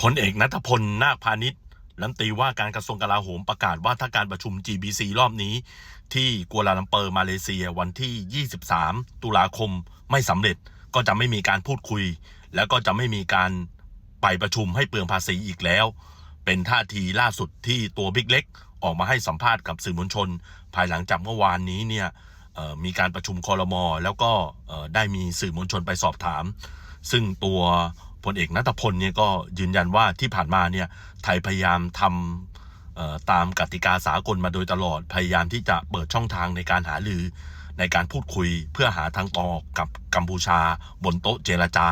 พลเอกนัทพล นาคพาณิชย์รัฐมนตรีว่าการกระทรวงกลาโหมประกาศว่าถ้าการประชุม GBC รอบนี้ ที่กัวลาลัมเปอร์มาเลเซียวันที่ 23 ตุลาคมไม่สำเร็จก็จะไม่มีการพูดคุย แล้วก็จะไม่มีการไปประชุมให้เปลืองภาษีอีกแล้ว เป็นท่าทีล่าสุดที่ตัวบิ๊กเล็ก ออกมาให้สัมภาษณ์กับสื่อมวลชน ภายหลังจากเมื่อวานนี้เนี่ยมีการประชุมคอรมอแล้วก็ได้มีสื่อมวลชนไปสอบถาม ซึ่งตัว พลเอกนัทพลเนี่ยก็ยืนยันว่าที่ผ่านมาเนี่ยไทยพยายามทำตามกติกาสากลมาโดยตลอดพยายามที่จะเปิดช่องทางในการหารือ ในการพูดคุยเพื่อหาทางออกกับกัมพูชา บนโต๊ะเจรจา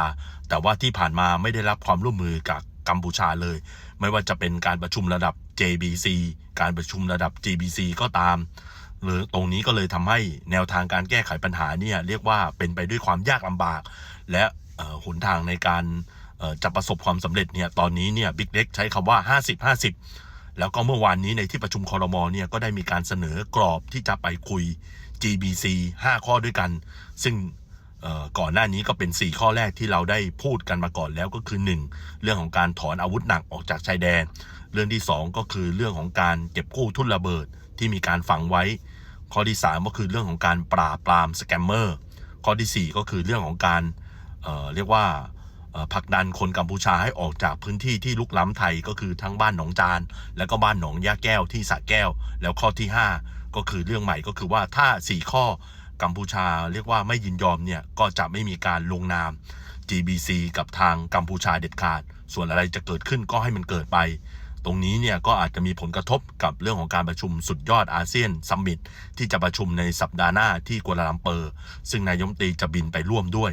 แต่ว่าที่ผ่านมาไม่ได้รับความร่วมมือกับกัมพูชาเลย ไม่ว่าจะเป็นการประชุมระดับ JBC การประชุมระดับ GBC ก็ตามหรือตรงนี้ก็เลยทำให้แนวทางการแก้ไขปัญหาเนี่ยเรียกว่าเป็นไปด้วยความยากลำบาก และหนทางในการ จะประสบความสำเร็จเนี่ยตอนนี้เนี่ยบิ๊กเล็กใช้คำว่า 50 50 แล้วก็เมื่อวานนี้ในที่ประชุมคอรมอเนี่ยก็ได้มีการเสนอกรอบที่จะไปคุย GBC 5 ข้อด้วยกัน ซึ่งก่อนหน้านี้ก็เป็น 4 ข้อแรกที่เราได้พูดกันมาก่อนแล้วก็คือ 1 เรื่องของการถอนอาวุธหนักออกจากชายแดน เรื่องที่ 2 ก็คือเรื่องของการเก็บกู้ทุนระเบิดที่มีการฝังไว้ ข้อที่ 3 ก็คือเรื่องของการปราบปรามสแกมเมอร์ ข้อทีสี่4 ก็คือเรื่องของการเเรียกว่า ผลักดันคนกัมพูชาให้ออกจากพื้นที่ที่ลุกล้ำไทยก็คือทั้งบ้านหนองจาน แล้วก็บ้านหนองยาแก้วที่สะแก้ว แล้วข้อที่ 5 ก็คือเรื่องใหม่ก็คือว่าถ้า 4 ข้อกัมพูชาเรียกว่าไม่ยินยอมเนี่ยก็จะไม่มีการลงนาม GBC กับทางกัมพูชาเด็ดขาด ส่วนอะไรจะเกิดขึ้นก็ให้มันเกิดไป ตรงนี้เนี่ยก็อาจจะมีผลกระทบกับเรื่องของการประชุมสุดยอดอาเซียนซัมมิตที่จะประชุมในสัปดาห์หน้าที่กัวลาลัมเปอร์ ซึ่งนายกรัฐมตรีจะบินไปร่วมด้วย